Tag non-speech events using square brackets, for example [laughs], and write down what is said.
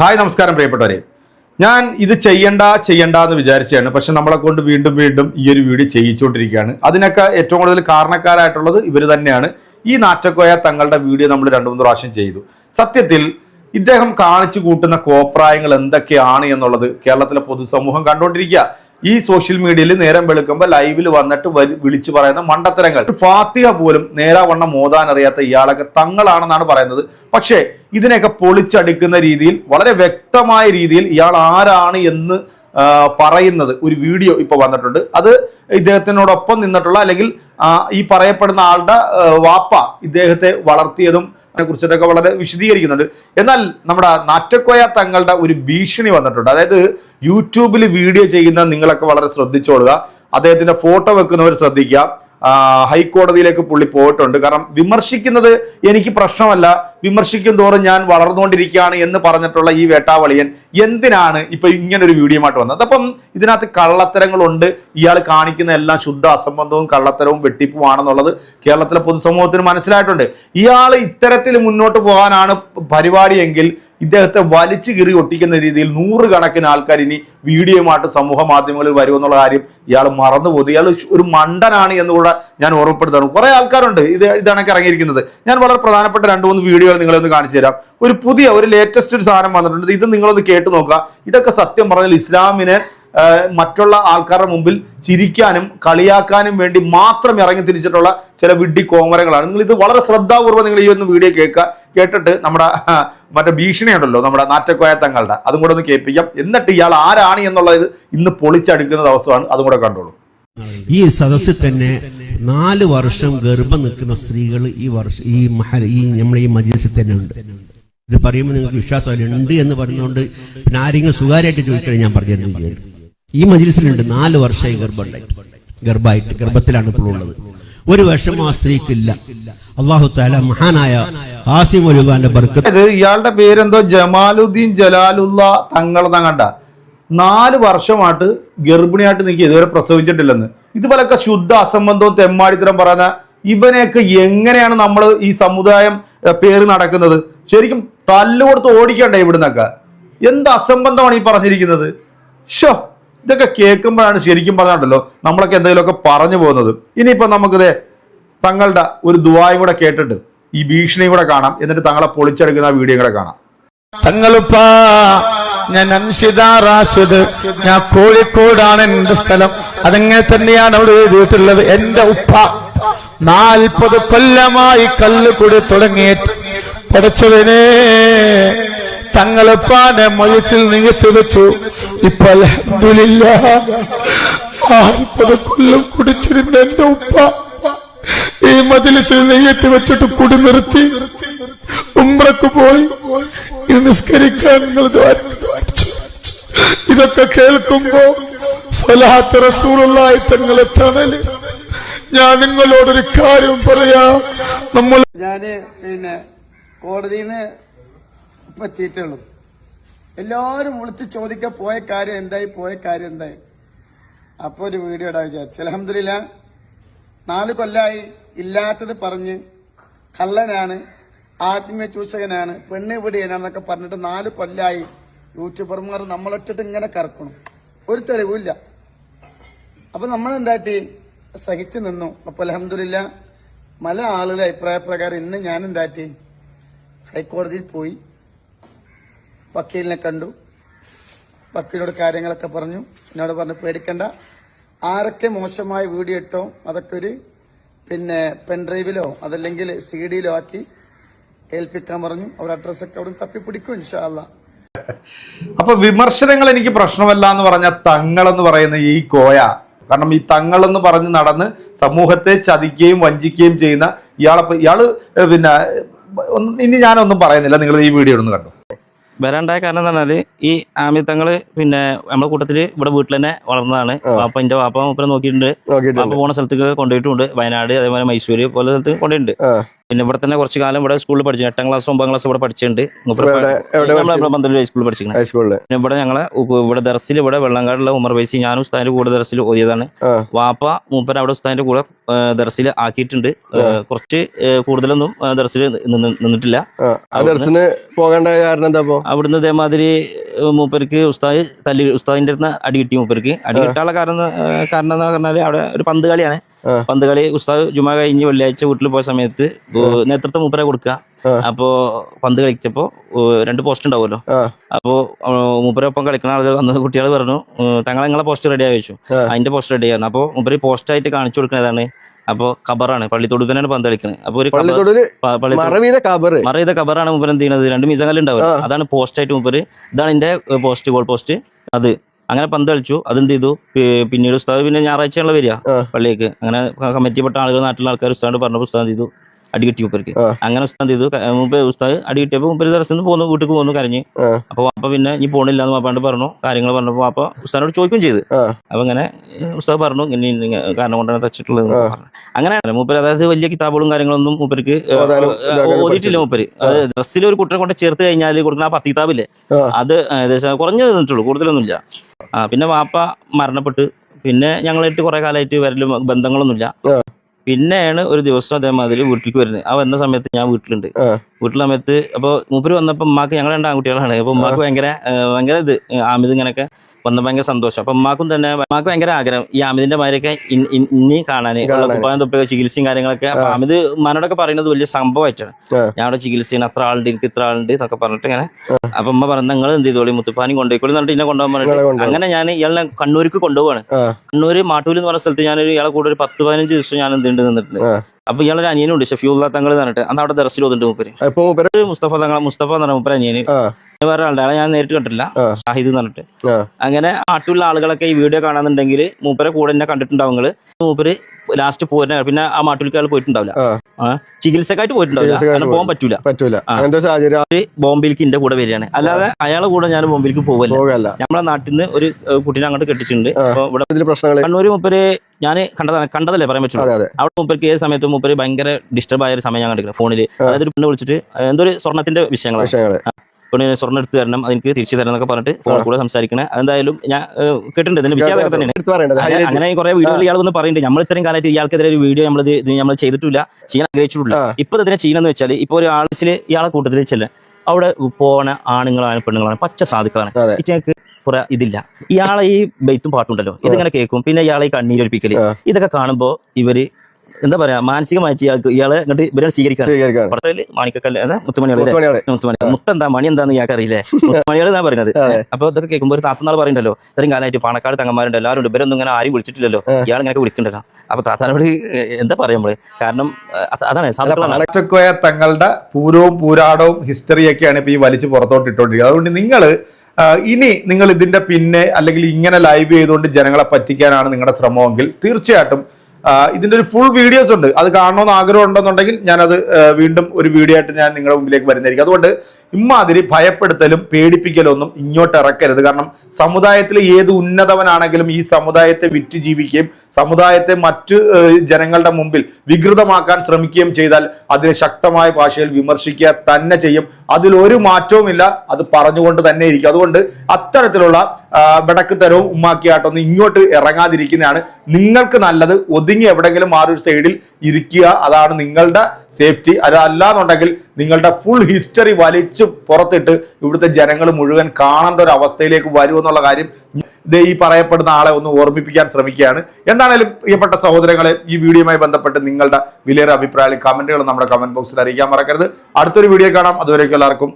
Hi നമസ്കാരം പ്രിയപ്പെട്ടവരെ. ഞാൻ ഇത് ചെയ്യണ്ട ചെയ്യണ്ട എന്ന് വിചാരിച്ചാണ് പക്ഷെ നമ്മളെ കൊണ്ട് വീണ്ടും വീണ്ടും ഈ ഒരു വീഡിയോ ചെയ്യിച്ചുകൊണ്ടിരിക്കുകയാണ്. അതിനൊക്കെ ഏറ്റവും കൂടുതൽ കാരണക്കാരായിട്ടുള്ളത് ഇവർ തന്നെയാണ്. ഈ നാറ്റക്കോയ തങ്ങളുടെ വീഡിയോ നമ്മൾ രണ്ടു മൂന്ന് പ്രാവശ്യം ചെയ്തു. സത്യത്തിൽ ഇദ്ദേഹം കാണിച്ചു കൂട്ടുന്ന കോപ്രായങ്ങൾ എന്തൊക്കെയാണ് എന്നുള്ളത് കേരളത്തിലെ പൊതുസമൂഹം കണ്ടുകൊണ്ടിരിക്കുക. ഈ സോഷ്യൽ മീഡിയയിൽ നേരം വെളുക്കുമ്പോൾ ലൈവിൽ വന്നിട്ട് വിളിച്ചു പറയുന്ന മണ്ടത്തരങ്ങൾ. ഫാത്തിഹ പോലും നേരാവണ്ണം മോതാൻ അറിയാത്ത ഇയാളൊക്കെ തങ്ങളാണെന്നാണ് പറയുന്നത്. പക്ഷേ ഇതിനെയൊക്കെ പൊളിച്ചടുക്കുന്ന രീതിയിൽ വളരെ വ്യക്തമായ രീതിയിൽ ഇയാൾ ആരാണ് എന്ന് പറയുന്നത് ഒരു വീഡിയോ ഇപ്പൊ വന്നിട്ടുണ്ട്. അത് ഇദ്ദേഹത്തിനോടൊപ്പം നിന്നിട്ടുള്ള അല്ലെങ്കിൽ ഈ പറയപ്പെടുന്ന ആളുടെ വാപ്പ ഇദ്ദേഹത്തെ വളർത്തിയതും കുറിച്ചിട്ടൊക്കെ വളരെ വിശദീകരിക്കുന്നുണ്ട്. എന്നാൽ നമ്മുടെ നാറ്റക്കോയ തങ്ങളുടെ ഒരു ഭീഷണി വന്നിട്ടുണ്ട്. അതായത് യൂട്യൂബിൽ വീഡിയോ ചെയ്യുന്ന നിങ്ങളൊക്കെ വളരെ ശ്രദ്ധിച്ചോളുക. അദ്ദേഹത്തിന്റെ ഫോട്ടോ വെക്കുന്നവർ ശ്രദ്ധിക്കുക. ഹൈക്കോടതിയിലേക്ക് പുള്ളി പോയിട്ടുണ്ട്. കാരണം വിമർശിക്കുന്നത് എനിക്ക് പ്രശ്നമല്ല. വിമർശിക്കും തോറും ഞാൻ വളർന്നുകൊണ്ടിരിക്കുകയാണ് എന്ന് പറഞ്ഞിട്ടുള്ള ഈ വേട്ടാവളിയൻ എന്തിനാണ് ഇപ്പൊ ഇങ്ങനെ ഒരു വീഡിയോ ആയിട്ട് വന്നത്? അപ്പം ഇതിനകത്ത് കള്ളത്തരങ്ങളുണ്ട്. ഇയാൾ കാണിക്കുന്ന എല്ലാം ശുദ്ധ അസംബന്ധവും കള്ളത്തരവും വെട്ടിപ്പുമാണെന്നുള്ളത് കേരളത്തിലെ പൊതുസമൂഹത്തിന് മനസ്സിലായിട്ടുണ്ട്. ഇയാൾ ഇത്തരത്തിൽ മുന്നോട്ട് പോകാനാണ് പരിപാടിയെങ്കിൽ ഇദ്ദേഹത്തെ വലിച്ചു കീറി ഒട്ടിക്കുന്ന രീതിയിൽ നൂറുകണക്കിന് ആൾക്കാർ ഇനി വീഡിയോയുമായിട്ട് സമൂഹ മാധ്യമങ്ങളിൽ വരും എന്നുള്ള കാര്യം ഇയാൾ മറന്നുപോകും ഇയാൾ ഒരു മണ്ടനാണ് എന്നുകൂടെ ഞാൻ ഓർമ്മപ്പെടുത്താണ് കുറെ ആൾക്കാരുണ്ട്. ഇത് ഇതാണ് ഇറങ്ങിയിരിക്കുന്നത്. ഞാൻ വളരെ പ്രധാനപ്പെട്ട രണ്ട് മൂന്ന് വീഡിയോകൾ നിങ്ങളൊന്ന് കാണിച്ചു തരാം. ഒരു പുതിയ ഒരു ലേറ്റസ്റ്റ് ഒരു സാധനം വന്നിട്ടുണ്ട്. ഇത് നിങ്ങളൊന്ന് കേട്ടു നോക്കുക. ഇതൊക്കെ സത്യം പറഞ്ഞാൽ ഇസ്ലാമിനെ മറ്റുള്ള ആൾക്കാരുടെ മുമ്പിൽ ചിരിക്കാനും കളിയാക്കാനും വേണ്ടി മാത്രം ഇറങ്ങി തിരിച്ചിട്ടുള്ള ചില വിഡ്ഢി കോമരങ്ങളാണ്. നിങ്ങൾ ഇത് വളരെ ശ്രദ്ധാപൂർവം നിങ്ങൾ ഈ ഒന്ന് വീഡിയോ കേൾക്കുക കേട്ടിട്ട് നമ്മുടെ മറ്റേ ഭീഷണിയുണ്ടല്ലോ നമ്മുടെ നാറ്റക്കോയ തങ്ങളുടെ അതും കൂടെ ഒന്ന് കേൾപ്പിക്കാം. എന്നിട്ട് ഇയാൾ ആരാണ് എന്നുള്ളത് ഇന്ന് പൊളിച്ചടുക്കുന്ന ദിവസമാണ് അതും കൂടെ കണ്ടോളൂ. ഈ സദസ്സിൽ തന്നെ നാല് വർഷം ഗർഭം നിൽക്കുന്ന സ്ത്രീകൾ ഈ വർഷം ഈ മഹൽ ഈ നമ്മളെ ഈ മജീസിൽ തന്നെ ഉണ്ട്. ഇത് പറയുമ്പോൾ നിങ്ങൾക്ക് വിശ്വാസമില്ല ഉണ്ട് എന്ന് പറഞ്ഞുകൊണ്ട് പിന്നെ ആരെങ്കിലും സ്വകാര്യമായിട്ട് ചോദിക്കണേ ഞാൻ പറഞ്ഞു ഈ മജിലിസിലുണ്ട് നാല് വർഷമായി ഗർഭമുണ്ടായിട്ട്. ഗർഭമായിട്ട് ഗർഭത്തിലാണ് ഇപ്പോൾ ഉള്ളത്. ഒരു വർഷം ആ സ്ത്രീക്കില്ല. അള്ളാഹു താല മഹാനായ ആസിം ഒലുഖാന്റെ ബർക്കത്ത് ഇയാളുടെ പേരെന്തോ? ജമാലുദ്ദീൻ ജലാലുള്ള തങ്ങൾ തങ്ങണ്ട നാല് വർഷമായിട്ട് ഗർഭിണിയായിട്ട് നിൽക്കുക. ഇതുവരെ പ്രസവിച്ചിട്ടില്ലെന്ന്. ഇതുപോലൊക്കെ ശുദ്ധ അസംബന്ധവും തെമ്മാടിത്തരം പറയുന്ന ഇവനെയൊക്കെ എങ്ങനെയാണ് നമ്മൾ ഈ സമുദായം പേര് നടക്കുന്നത്? ശരിക്കും തല്ലുകൊടുത്ത് ഓടിക്കണ്ടേ ഇവിടുന്നൊക്കെ? എന്ത് അസംബന്ധമാണ് ഈ പറഞ്ഞിരിക്കുന്നത്? ഷോ ഇതൊക്കെ കേൾക്കുമ്പോഴാണ് ശരിക്കും പറഞ്ഞുണ്ടല്ലോ നമ്മളൊക്കെ എന്തെങ്കിലുമൊക്കെ പറഞ്ഞു പോകുന്നത്. ഇനിയിപ്പോൾ നമുക്കിത് തങ്ങളുടെ ഒരു ദുവായും കൂടെ കേട്ടിട്ട് ഈ ഭീഷണിയും കൂടെ കാണാം. എന്നിട്ട് തങ്ങളെ പൊളിച്ചെടുക്കുന്ന വീഡിയോ കൂടെ കാണാം. തങ്ങളിപ്പാ ഞാൻ അൻഷിത റാഷിദ് ഞാൻ കോഴിക്കോടാണ് എന്റെ സ്ഥലം. അതങ്ങനെ തന്നെയാണ് അവിടെ എഴുതിയിട്ടുള്ളത്. എന്റെ ഉപ്പ നാൽപ്പത് കൊല്ലമായി കല്ല് കൂടി തുടങ്ങിയിട്ട് പഠിച്ചവനെ. തങ്ങളുപ്പാനെ മയത്തിൽ നികത്തി വെച്ചു ഇപ്പൊ കുടിച്ചിരുന്ന എന്റെ ഉപ്പ ഈ മജിലിസിൽ നെയ്യത്തി വെച്ചിട്ട് കുടി നിർത്തി. ഉംറക്ക് പോയി. നിസ്കരിക്കാൻ നിങ്ങൾ ഇതൊക്കെ കേൾക്കുമ്പോ സ്വലാത്ത് റസൂറുള്ളായി തങ്ങളെ തണൽ. ഞാൻ നിങ്ങളോടൊരു കാര്യം പറയാം. നമ്മൾ ഞാൻ പിന്നെ കോടതിയിൽ നിന്ന് ഇപ്പൊ എത്തിയിട്ടുള്ളൂ എല്ലാവരും വിളിച്ച് ചോദിക്ക പോയ കാര്യം എന്തായി പോയ കാര്യം എന്തായി? അപ്പൊ ഒരു വീഡിയോ ഇടാൻ വിചാരിച്ചു. അലഹമില്ല നാല് കൊല്ലായി ഇല്ലാത്തത് പറഞ്ഞ് കള്ളനാണ് ആത്മീയ ചൂഷകനാണ് പെണ്ണ് വിടിയനാണെന്നൊക്കെ പറഞ്ഞിട്ട് നാല് കൊല്ലായി യൂട്യൂബർമാർ നമ്മളൊറ്റിട്ട് ഇങ്ങനെ കറക്കണം. ഒരു തെളിവില്ല അപ്പൊ നമ്മൾ എന്താട്ടി സഹിച്ചു നിന്നു. അപ്പൊ അലഹമില്ല പല ആളുകളുടെ അഭിപ്രായ പ്രകാരം ഇന്ന് ഞാൻ എന്താട്ടി ഹൈക്കോടതിയിൽ പോയി. വക്കീലിനെ കണ്ടു. വക്കീലിനോട് കാര്യങ്ങളൊക്കെ പറഞ്ഞു. എന്നോട് പറഞ്ഞു പേടിക്കണ്ട. ആരൊക്കെ മോശമായ വീഡിയോ ഇട്ടോ അതൊക്കെ ഒരു പിന്നെ പെൻഡ്രൈവിലോ അതല്ലെങ്കിൽ സി ഡിയിലോ ആക്കി ഏൽപ്പിക്കാൻ പറഞ്ഞു. അവർ അഡ്രസ്സൊക്കെ അവിടെ തപ്പിപ്പിടിക്കും ഇൻഷാല്ല അപ്പൊ വിമർശനങ്ങൾ എനിക്ക് പ്രശ്നമല്ല എന്ന് പറഞ്ഞ തങ്ങൾ എന്ന് പറയുന്ന ഈ കോയ കാരണം ഈ തങ്ങൾ എന്ന് പറഞ്ഞ് നടന്ന് സമൂഹത്തെ ചതിക്കുകയും വഞ്ചിക്കുകയും ചെയ്യുന്ന ഇയാളെ ഇയാൾ പിന്നെ ഇനി ഞാനൊന്നും പറയുന്നില്ല. നിങ്ങൾ ഈ വീഡിയോ ഒന്ന് കണ്ടു? വരാണ്ടായ കാരണം എന്ന് പറഞ്ഞാൽ ഈ ആമിത്തങ്ങൾ പിന്നെ നമ്മുടെ കൂട്ടത്തിൽ ഇവിടെ വീട്ടിൽ തന്നെ വളർന്നതാണ്. വാപ്പ എന്റെ വാപ്പ മൂപ്പരെ നോക്കിയിട്ടുണ്ട്. വാപ്പ പോണ സ്ഥലത്തേക്ക് കൊണ്ടുപോയിട്ടുണ്ട്. വയനാട് അതേപോലെ മൈസൂര് പോലെ സ്ഥലത്ത് കൊണ്ടുപോയിട്ടുണ്ട്. പിന്നെ ഇവിടെ തന്നെ കുറച്ച് കാലം ഇവിടെ സ്കൂളിൽ പഠിച്ചു. എട്ടാം ക്ലാസ് ഒമ്പതാം ക്ലാസ് ഇവിടെ പഠിച്ചിട്ടുണ്ട്? പന്തലൂർ പിന്നെ ഇവിടെ ഞങ്ങളെ ഇവിടെ ദർസിൽ ഇവിടെ വെള്ളങ്കാടുള്ള ഉമർ വൈസി ഞാനും ഉസ്താദിന്റെ കൂടെ ദർസിൽ ഓതിയതാണ്. വാപ്പ മൂപ്പര അവിടെ ഉസ്താദിന്റെ കൂടെ ദർസിൽ ആക്കിയിട്ടുണ്ട്. കുറച്ച് കൂടുതലൊന്നും ദർസിൽ നിന്നിട്ടില്ല. പോകേണ്ട കാരണം എന്താ അവിടുന്ന് ഇതേമാതിരി മൂപ്പർക്ക് ഉസ്താദ് തല്ലി ഉസ്താദിന്റെ അടുത്ത് അടി കിട്ടി മൂപ്പർക്ക്. അടി കിട്ടാനുള്ള കാരണം കാരണം എന്ന് പറഞ്ഞാൽ അവിടെ ഒരു പന്ത് കളിയാണ്. പന്ത് കളി ഉസ്താദ് ജുമ കഴിഞ്ഞ് വെള്ളിയാഴ്ച വീട്ടിൽ പോയ സമയത്ത് നേതൃത്വം മൂപ്പരെ കൊടുക്കുക. അപ്പോ പന്ത് കളിച്ചപ്പോ രണ്ട് പോസ്റ്റ് ഉണ്ടാവുമല്ലോ. അപ്പോ മൂപ്പരൊപ്പം കളിക്കുന്ന ആളുകൾ വന്ന കുട്ടികൾ പറഞ്ഞു തങ്ങളെ നിങ്ങളെ പോസ്റ്റ് റെഡി ആയി വെച്ചു. അതിന്റെ പോസ്റ്റ് റെഡി ആയിരുന്നു. അപ്പോ മൂപ്പര് പോസ്റ്റ് ആയിട്ട് കാണിച്ചു കൊടുക്കുന്നതാണ് അപ്പോ കബറാണ് പള്ളിത്തോട് തന്നെയാണ് പന്ത് കളിക്കുന്നത് അപ്പൊ ഒരു മറവീത കബറാണ് മൂപ്പര് എന്ത് ചെയ്യുന്നത് രണ്ട് മീസങ്ങൾ ഉണ്ടാവുക അതാണ് പോസ്റ്റ് ആയിട്ട് മൂപ്പര് ഇതാണ് എന്റെ പോസ്റ്റ് ഗോൾ പോസ്റ്റ് അത് അങ്ങനെ പന്ത് കളിച്ചു. അതെന്ത് ചെയ്തു? പിന്നീട് ഉസ്താദ് പിന്നെ ഞായറാഴ്ചയുള്ള വരിക പള്ളിയിലേക്ക് അങ്ങനെ കമ്മിറ്റിപ്പെട്ട ആളുകൾ നാട്ടിലെ ആൾക്കാർ ഉസ്താദ് പറഞ്ഞപ്പോൾ ഉസ്താദ് ചെയ്തു? അടി കിട്ടി മൂപ്പർക്ക് അങ്ങനെ ഉസ്താദ് ചെയ്തു? ക- ഉസ്താദ് അടി കിട്ടിയപ്പോൾ മൂപ്പര് ദർശനം പോന്നു വീട്ടിൽ പോന്നു കരഞ്ഞ്. അപ്പൊ വാപ്പ പിന്നെ ഇനി പോണില്ല എന്ന് വാപ്പാണ്ട് പറഞ്ഞു. കാര്യങ്ങൾ പറഞ്ഞപ്പോ വാപ്പ ഉസ്താദിനോട് ചോദിക്കും ചെയ്ത്. അപ്പൊ ഇങ്ങനെ ഉസ്താദ് പറഞ്ഞു ഇനി ഇങ്ങനെ കാരണം കൊണ്ടാണ് തച്ചിട്ടുള്ളത് അങ്ങനെയാണ് അങ്ങനെ മൂപ്പര് അതായത് വലിയ കിതാബുകളും കാര്യങ്ങളൊന്നും മൂപ്പർക്ക് ഓടിയിട്ടില്ല മൂപ്പര്. അത് ഡ്രസ്സിൽ ഒരു കുട്ടനെ കൊണ്ട് ചേർത്ത് കഴിഞ്ഞാൽ കൊടുക്കുന്ന ആ പത്ത് കിതാബില്ലേ അത് ഏകദേശം കുറഞ്ഞു നിന്നിട്ടുള്ളൂ കൂടുതലൊന്നുമില്ല. ആ പിന്നെ വാപ്പ മരണപ്പെട്ട് പിന്നെ ഞങ്ങളായിട്ട് കുറെ കാലമായിട്ട് വരലും ബന്ധങ്ങളൊന്നുമില്ല. പിന്നെയാണ് ഒരു ദിവസം അതേമാതിരി വീട്ടിലേക്ക് വരുന്നത്. ആ വന്ന സമയത്ത് ഞാൻ വീട്ടിലുണ്ട്. ആ. വീട്ടിലെ അപ്പോൾ മൂപ്പര് വന്നപ്പോൾ ഉമ്മാക്ക് ഞങ്ങൾ രണ്ട് ആൺകുട്ടികളാണ്. അപ്പോൾ ഉമ്മാക്ക് ഭയങ്കര ഭയങ്കര ഇത് ആമിത് ഇങ്ങനെയൊക്കെ വന്ന ഭയങ്കര സന്തോഷം. അപ്പൊ ഉമ്മാക്കും തന്നെ ഉമ്മാക്ക് ഭയങ്കര ആഗ്രഹം. ഈ ആമിദിന്റെ മാരൊക്കെ ഇനി കാണാൻ. കുപ്പായം തൊപ്പിയൊക്കെ ചികിത്സയും കാര്യങ്ങളൊക്കെ. അപ്പൊ ആമിത് ഉമ്മാനോടൊക്കെ പറയുന്നത് വലിയ സംഭവമായിട്ടാണ്. ഞങ്ങളുടെ ഞാൻ അവിടെ ചികിത്സ ചെയ്യുന്ന അത്ര ആളുണ്ട് എനിക്ക് ഇത്ര ആളുണ്ട് എന്നൊക്കെ പറഞ്ഞിട്ട് ഇങ്ങനെ അപ്പൊ ഉമ്മ പറഞ്ഞ നിങ്ങൾ എന്ത് ചെയ്തോളി മുത്തുപ്പാനും കൊണ്ടുപോയിക്കോളി എന്നിട്ട് ഇന്നെ കൊണ്ടുപോകാൻ പറഞ്ഞിട്ട് അങ്ങനെ ഞാൻ ഇയാളെ കണ്ണൂർക്ക് കൊണ്ടുപോവാണ്. കണ്ണൂർ മാട്ടൂലെന്ന് എന്ന് പറഞ്ഞ സ്ഥലത്ത് ഞാനൊരു ഇയാളെ കൂടെ ഒരു പത്ത് പതിനഞ്ച് ദിവസം ഞാൻ എന്തുണ്ട് നിന്നിട്ടുണ്ട്. അപ്പൊ ഇയാളൊരു അനിയനുണ്ട് ഷഫിയുള്ള തങ്ങൾ പറഞ്ഞിട്ട്. അന്ന് അവിടെ ദർശനം വന്നിട്ട് മൂപ്പര്. മുസ്തഫ തങ്ങൾ മുസ്തഫ എന്ന് പറഞ്ഞ മൂപ്പര് അനിയന്. വേറെ ആളുടെ ആളെ ഞാൻ നേരിട്ട് കണ്ടിട്ടില്ല. ഷാഹിദ് എന്ന് പറഞ്ഞിട്ട്. അങ്ങനെ ആട്ടുള്ള ആളുകളൊക്കെ ഈ വീഡിയോ കാണാന്നുണ്ടെങ്കിൽ മൂപ്പരെ കൂടെ എന്നെ കണ്ടിട്ടുണ്ടാവും നിങ്ങൾ. മൂപ്പര് ലാസ്റ്റ് പോരുന്ന പിന്നെ ആ മാട്ടുലിക്കാൾ പോയിട്ടുണ്ടാവില്ല. ചികിത്സക്കായിട്ട് പോയിട്ടുണ്ടാവില്ല. കാരണം പോകാൻ പറ്റൂല. പറ്റൂല. ബോംബിലേക്ക് ബോംബെയിലേക്ക് എന്റെ കൂടെ വരികയാണ്. അല്ലാതെ അയാളെ കൂടെ ഞാൻ ബോംബെയിലേക്ക് പോകല്ല പോകല്ല നമ്മളെ നാട്ടിൽ നിന്ന് ഒരു കുട്ടിനെ അങ്ങോട്ട് കെട്ടിച്ചിട്ടുണ്ട്. ഇവിടെ കണ്ണൂര് മൂപ്പര് ഞാൻ കണ്ടതാണ്. കണ്ടതല്ലേ പറയാൻ പറ്റുള്ളൂ. അവിടെ മൂപ്പർക്ക് ഏത് സമയത്തും മൂപ്പര് ഭയങ്കര ഡിസ്റ്റർബ് ആയ ഒരു സമയം ഞാൻ കണ്ടിരിക്കുന്നത് ഫോണിൽ അതായത് ഒരു പെണ്ണ് വിളിച്ചിട്ട് എന്തോ ഒരു സ്വർണത്തിന്റെ വിഷയങ്ങളാണ്. വിഷയങ്ങൾ. പെണ്ണിന് സ്വർണം എടുത്ത് തരണം അതെനിക്ക് തിരിച്ചു തരണം എന്നൊക്കെ പറഞ്ഞിട്ട് ഫോണിൽ കൂടെ സംസാരിക്കണേ. അതെന്തായാലും ഞാൻ കേട്ടിട്ടുണ്ട്. ഇതിന്റെ വിഷയം അതൊക്കെ തന്നെയാണ്. അങ്ങനെ- കുറെ വീഡിയോ ഇയാൾ വന്ന് പറയുന്നുണ്ട്. നമ്മൾ ഇത്രയും കാലമായിട്ട് ഇയാൾക്കെതിരെ ഒരു വീഡിയോ നമ്മൾ നമ്മൾ ചെയ്തിട്ടില്ല. ചെയ്യാൻ ആഗ്രഹിച്ചിട്ടില്ല. ഇപ്പൊ ഇതിനെ ചെയ്യണമെന്ന് വെച്ചാൽ ഇപ്പൊ ഒരു ആളിൽ ഇയാളെ കൂട്ടത്തിൽ ചെല്ല. അവിടെ പോണ ആണുങ്ങളാണ് പെണ്ണുങ്ങളാണ് പച്ച സാധുക്കളാണ്. ഇറ്റങ്ങൾക്ക് കുറെ ഇതില്ല. ഇയാളെ ഈ ബെയ്ത്തും പാട്ടുണ്ടല്ലോ ഇതിങ്ങനെ കേൾക്കും. പിന്നെ ഇയാളെ ഈ കണ്ണീരൊലിപ്പിക്കൽ. ആ. ഇതൊക്കെ കാണുമ്പോ ഇവർ എന്താ പറയാ മാനസികമായിട്ട് ഇയാൾക്ക് ഇയാളെ ഇങ്ങോട്ട് ഇവരെ സ്വീകരിക്കാൻ പടത്തിൽ മാണിക്കക്കല്ല് അതാ മുത്തുമണികൾ മുത്തുമണികൾ. മുത്തുമണി. മുത്തെന്താ മണി എന്താന്ന് ഇയാൾക്ക് അറിയില്ലേ [laughs] മുത്തുമണികൾ എന്നാ പറയുന്നത്. അപ്പൊ ഇതൊക്കെ കേൾക്കുമ്പോൾ ഒരു താത്തനാൾ പറയണ്ടല്ലോ. ഇത്രയും കാലമായിട്ട് പാണക്കാട് തങ്ങന്മാരുണ്ട് എല്ലാവരും ഉണ്ട് ഇവരൊന്നും ഇങ്ങനെ ആരും വിളിച്ചിട്ടില്ലല്ലോ. ഇയാൾ ഇങ്ങനെ വിളിക്കണ്ടല്ലോ. അപ്പൊ താത്താനോട് എന്താ പറയാ നമ്മൾ? കാരണം അതാണ് തങ്ങളുടെ പൂരവും പൂരാടവും ഹിസ്റ്ററിയൊക്കെയാണ് ഇപ്പൊ ഈ വലിച്ചു പുറത്തോട്ട് ഇട്ടുകൊണ്ടിരിക്കുന്നത് അതുകൊണ്ട് നിങ്ങൾ ഇനി നിങ്ങൾ ഇതിന്റെ പിന്നെ അല്ലെങ്കിൽ ഇങ്ങനെ ലൈവ് ചെയ്തുകൊണ്ട് ജനങ്ങളെ പറ്റിക്കാനാണ് നിങ്ങളുടെ ശ്രമമെങ്കിൽ തീർച്ചയായിട്ടും ആ, ഇതിന്റെ ഒരു ഫുൾ വീഡിയോസ് ഉണ്ട്. അത് കാണണമെന്ന് ആഗ്രഹം ഉണ്ടെന്നുണ്ടെങ്കിൽ ഞാനത് വീണ്ടും ഒരു വീഡിയോ ആയിട്ട് ഞാൻ നിങ്ങളുടെ മുമ്പിലേക്ക് വരുന്നതായിരിക്കും. അതുകൊണ്ട് ഇമ്മാതിരി ഭയപ്പെടുത്തലും പേടിപ്പിക്കലൊന്നും ഇങ്ങോട്ട് ഇറക്കരുത്. കാരണം സമുദായത്തിൽ ഏത് ഉന്നതവനാണെങ്കിലും ഈ സമുദായത്തെ വിറ്റ് ജീവിക്കുകയും സമുദായത്തെ മറ്റ് ജനങ്ങളുടെ മുമ്പിൽ വികൃതമാക്കാൻ ശ്രമിക്കുകയും ചെയ്താൽ അതിനെ ശക്തമായ ഭാഷയിൽ വിമർശിക്കുക തന്നെ ചെയ്യും. അതിൽ ഒരു മാറ്റവുമില്ല അത് പറഞ്ഞുകൊണ്ട് തന്നെ ഇരിക്കും. അതുകൊണ്ട് അത്തരത്തിലുള്ള വിടക്ക് തരവും ഉമ്മാക്കിയാട്ടൊന്നും ഇങ്ങോട്ട് ഇറങ്ങാതിരിക്കുന്നതാണ് നിങ്ങൾക്ക് നല്ലത്. ഒതുങ്ങി എവിടെങ്കിലും ആ ഒരു സൈഡിൽ ഇരിക്കുക അതാണ് നിങ്ങളുടെ സേഫ്റ്റി അതല്ലാന്നുണ്ടെങ്കിൽ നിങ്ങളുടെ ഫുൾ ഹിസ്റ്ററി വലിച്ചു പുറത്തിട്ട് ഇവിടുത്തെ ജനങ്ങൾ മുഴുവൻ കാണേണ്ട ഒരു അവസ്ഥയിലേക്ക് വരുമെന്നുള്ള കാര്യം ഈ പറയപ്പെടുന്ന ആളെ ഒന്ന് ഓർമ്മിപ്പിക്കാൻ ശ്രമിക്കുകയാണ്. എന്താണേലും പ്രിയപ്പെട്ട സഹോദരങ്ങളെ ഈ വീഡിയോയുമായി ബന്ധപ്പെട്ട് നിങ്ങളുടെ വിലയേറെ അഭിപ്രായങ്ങളും കമന്റുകളും നമ്മുടെ കമന്റ് ബോക്സിൽ അറിയിക്കാൻ മറക്കരുത്. അടുത്തൊരു വീഡിയോ കാണാം. അതുവരേക്കും എല്ലാവർക്കും